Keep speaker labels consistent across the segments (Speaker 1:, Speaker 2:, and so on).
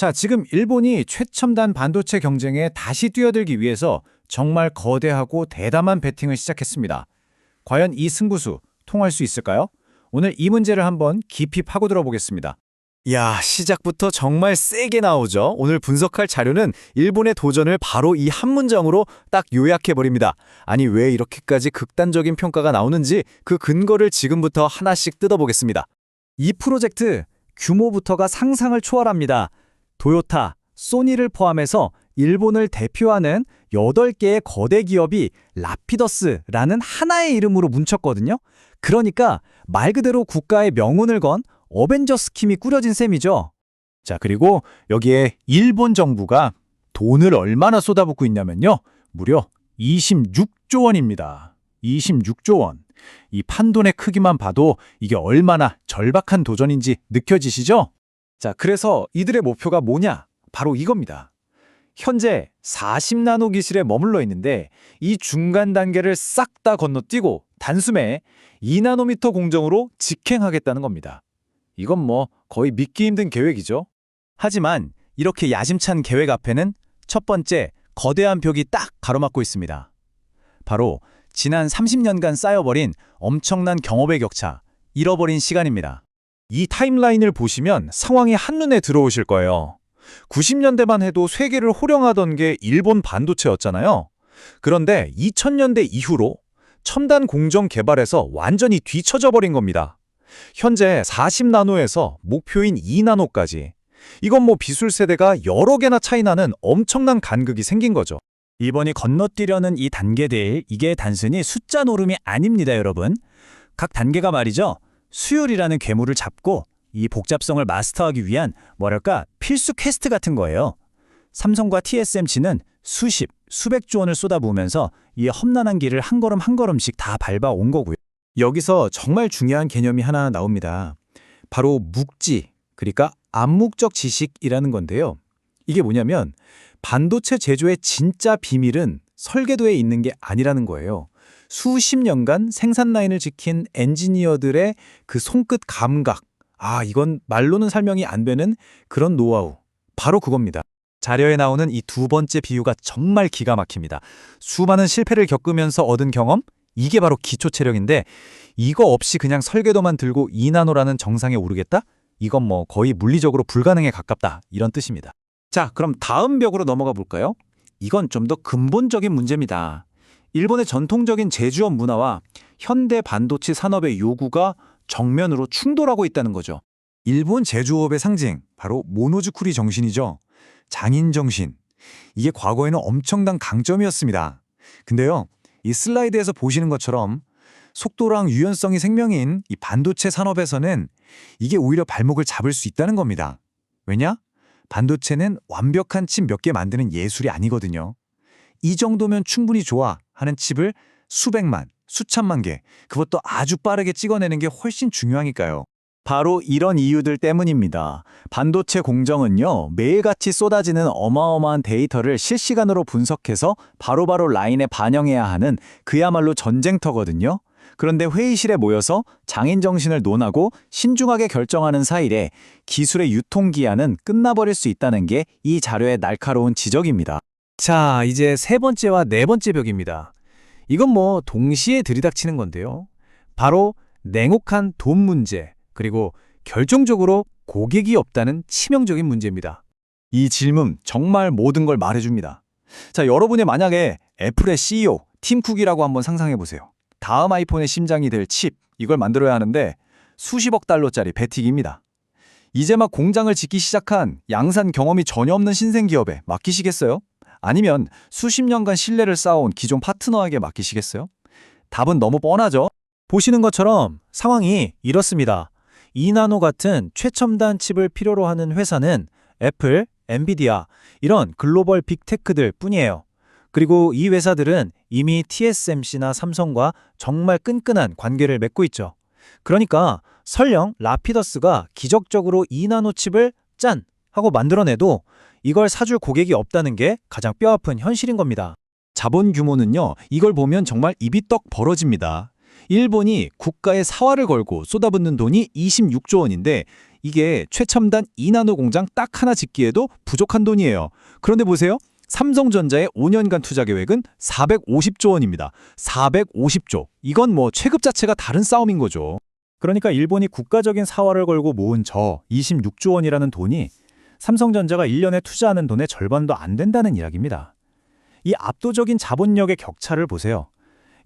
Speaker 1: 자, 지금 일본이 최첨단 반도체 경쟁에 다시 뛰어들기 위해서 정말 거대하고 대담한 배팅을 시작했습니다. 과연 이 승부수 통할 수 있을까요? 오늘 이 문제를 한번 깊이 파고들어 보겠습니다.
Speaker 2: 야, 시작부터 정말 세게 나오죠. 오늘 분석할 자료는 일본의 도전을 바로 이 한 문장으로 딱 요약해 버립니다. 아니, 왜 이렇게까지 극단적인 평가가 나오는지 그 근거를 지금부터 하나씩 뜯어보겠습니다. 이 프로젝트 규모부터가 상상을 초월합니다. 도요타, 소니를 포함해서 일본을 대표하는 8개의 거대 기업이 라피더스라는 하나의 이름으로 뭉쳤거든요. 그러니까 말 그대로 국가의 명운을 건 어벤져스 팀이 꾸려진 셈이죠.
Speaker 1: 자, 그리고 여기에 일본 정부가 돈을 얼마나 쏟아붓고 있냐면요. 무려 26조 원입니다. 26조 원. 이 판돈의 크기만 봐도 이게 얼마나 절박한 도전인지 느껴지시죠?
Speaker 2: 자, 그래서 이들의 목표가 뭐냐? 바로 이겁니다. 현재 40나노 기술에 머물러 있는데 이 중간 단계를 싹 다 건너뛰고 단숨에 2나노미터 공정으로 직행하겠다는 겁니다. 이건 뭐 거의 믿기 힘든 계획이죠. 하지만 이렇게 야심찬 계획 앞에는 첫 번째 거대한 벽이 딱 가로막고 있습니다. 바로 지난 30년간 쌓여버린 엄청난 경업의 격차, 잃어버린 시간입니다. 이 타임라인을 보시면 상황이 한눈에 들어오실 거예요. 90년대만 해도 세계를 호령하던 게 일본 반도체였잖아요. 그런데 2000년대 이후로 첨단 공정 개발에서 완전히 뒤처져 버린 겁니다. 현재 40나노에서 목표인 2나노까지. 이건 뭐 비술 세대가 여러 개나 차이 나는 엄청난 간극이 생긴 거죠. 이번이 건너뛰려는 이 단계들, 이게 단순히 숫자 노름이 아닙니다, 여러분. 각 단계가 말이죠. 수율이라는 괴물을 잡고 이 복잡성을 마스터하기 위한 뭐랄까 필수 퀘스트 같은 거예요. 삼성과 TSMC는 수십, 수백조 원을 쏟아부으면서 이 험난한 길을 한 걸음 한 걸음씩 다 밟아온 거고요. 여기서 정말 중요한 개념이 하나 나옵니다. 바로 묵지, 그러니까 암묵적 지식이라는 건데요. 이게 뭐냐면 반도체 제조의 진짜 비밀은 설계도에 있는 게 아니라는 거예요. 수십 년간 생산 라인을 지킨 엔지니어들의 그 손끝 감각. 아, 이건 말로는 설명이 안 되는 그런 노하우. 바로 그겁니다. 자료에 나오는 이 두 번째 비유가 정말 기가 막힙니다. 수많은 실패를 겪으면서 얻은 경험? 이게 바로 기초 체력인데 이거 없이 그냥 설계도만 들고 2나노라는 정상에 오르겠다? 이건 뭐 거의 물리적으로 불가능에 가깝다. 이런 뜻입니다. 자, 그럼 다음 벽으로 넘어가 볼까요? 이건 좀 더 근본적인 문제입니다. 일본의 전통적인 제조업 문화와 현대 반도체 산업의 요구가 정면으로 충돌하고 있다는 거죠. 일본 제조업의 상징, 바로 모노즈쿠리 정신이죠. 장인 정신. 이게 과거에는 엄청난 강점이었습니다. 근데요, 이 슬라이드에서 보시는 것처럼 속도랑 유연성이 생명인 이 반도체 산업에서는 이게 오히려 발목을 잡을 수 있다는 겁니다. 왜냐? 반도체는 완벽한 칩 몇 개 만드는 예술이 아니거든요. 이 정도면 충분히 좋아 하는 칩을 수백만, 수천만 개, 그것도 아주 빠르게 찍어내는 게 훨씬 중요하니까요. 바로 이런 이유들 때문입니다. 반도체 공정은요, 매일같이 쏟아지는 어마어마한 데이터를 실시간으로 분석해서 바로바로 라인에 반영해야 하는 그야말로 전쟁터거든요. 그런데 회의실에 모여서 장인 정신을 논하고 신중하게 결정하는 사이에 기술의 유통기한은 끝나버릴 수 있다는 게 이 자료의 날카로운 지적입니다. 자, 이제 세 번째와 네 번째 벽입니다. 이건 뭐 동시에 들이닥치는 건데요. 바로 냉혹한 돈 문제, 그리고 결정적으로 고객이 없다는 치명적인 문제입니다. 이 질문 정말 모든 걸 말해줍니다. 자, 여러분이 만약에 애플의 CEO 팀 쿡이라고 한번 상상해 보세요. 다음 아이폰의 심장이 될 칩, 이걸 만들어야 하는데 수십억 달러짜리 배틱입니다. 이제 막 공장을 짓기 시작한 양산 경험이 전혀 없는 신생 기업에 맡기시겠어요? 아니면 수십 년간 신뢰를 쌓아온 기존 파트너에게 맡기시겠어요? 답은 너무 뻔하죠? 보시는 것처럼 상황이 이렇습니다. 이나노 같은 최첨단 칩을 필요로 하는 회사는 애플, 엔비디아 이런 글로벌 빅테크들 뿐이에요. 그리고 이 회사들은 이미 TSMC나 삼성과 정말 끈끈한 관계를 맺고 있죠. 그러니까 설령 라피더스가 기적적으로 2나노 칩을 짠 하고 만들어내도 이걸 사줄 고객이 없다는 게 가장 뼈아픈 현실인 겁니다. 자본 규모는요, 이걸 보면 정말 입이 떡 벌어집니다. 일본이 국가에 사활을 걸고 쏟아붓는 돈이 26조 원인데 이게 최첨단 2나노 공장 딱 하나 짓기에도 부족한 돈이에요. 그런데 보세요. 삼성전자의 5년간 투자 계획은 450조 원입니다. 450조. 이건 뭐 체급 자체가 다른 싸움인 거죠. 그러니까 일본이 국가적인 사활을 걸고 모은 저 26조 원이라는 돈이 삼성전자가 1년에 투자하는 돈의 절반도 안 된다는 이야기입니다. 이 압도적인 자본력의 격차를 보세요.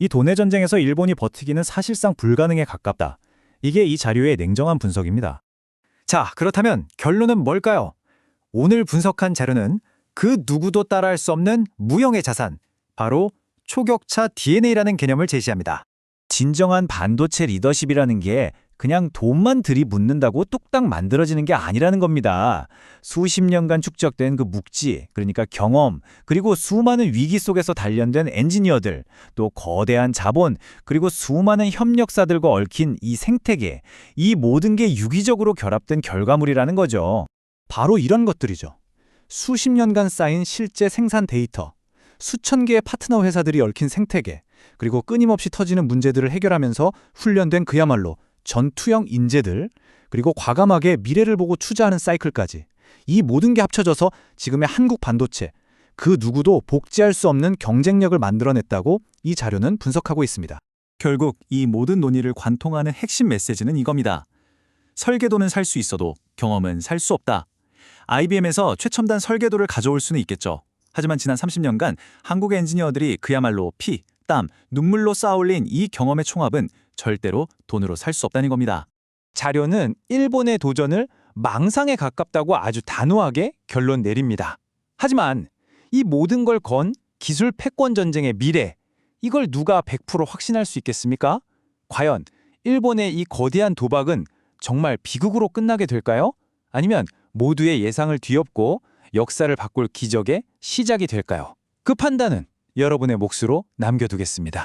Speaker 2: 이 돈의 전쟁에서 일본이 버티기는 사실상 불가능에 가깝다. 이게 이 자료의 냉정한 분석입니다. 자, 그렇다면 결론은 뭘까요? 오늘 분석한 자료는 그 누구도 따라할 수 없는 무형의 자산, 바로 초격차 DNA라는 개념을 제시합니다. 진정한 반도체 리더십이라는 게 그냥 돈만 들이붓는다고 뚝딱 만들어지는 게 아니라는 겁니다. 수십 년간 축적된 그 묵지, 그러니까 경험, 그리고 수많은 위기 속에서 단련된 엔지니어들, 또 거대한 자본, 그리고 수많은 협력사들과 얽힌 이 생태계, 이 모든 게 유기적으로 결합된 결과물이라는 거죠. 바로 이런 것들이죠. 수십 년간 쌓인 실제 생산 데이터, 수천 개의 파트너 회사들이 얽힌 생태계, 그리고 끊임없이 터지는 문제들을 해결하면서 훈련된 그야말로 전투형 인재들, 그리고 과감하게 미래를 보고 투자하는 사이클까지 이 모든 게 합쳐져서 지금의 한국 반도체, 그 누구도 복제할 수 없는 경쟁력을 만들어냈다고 이 자료는 분석하고 있습니다.
Speaker 3: 결국 이 모든 논의를 관통하는 핵심 메시지는 이겁니다. 설계도는 살 수 있어도 경험은 살 수 없다. IBM에서 최첨단 설계도를 가져올 수는 있겠죠. 하지만 지난 30년간 한국의 엔지니어들이 그야말로 피, 땀, 눈물로 쌓아올린 이 경험의 총합은 절대로 돈으로 살 수 없다는 겁니다.
Speaker 2: 자료는 일본의 도전을 망상에 가깝다고 아주 단호하게 결론 내립니다. 하지만 이 모든 걸 건 기술 패권 전쟁의 미래, 이걸 누가 100% 확신할 수 있겠습니까? 과연 일본의 이 거대한 도박은 정말 비극으로 끝나게 될까요? 아니면 모두의 예상을 뒤엎고 역사를 바꿀 기적의 시작이 될까요? 그 판단은 여러분의 몫으로 남겨두겠습니다.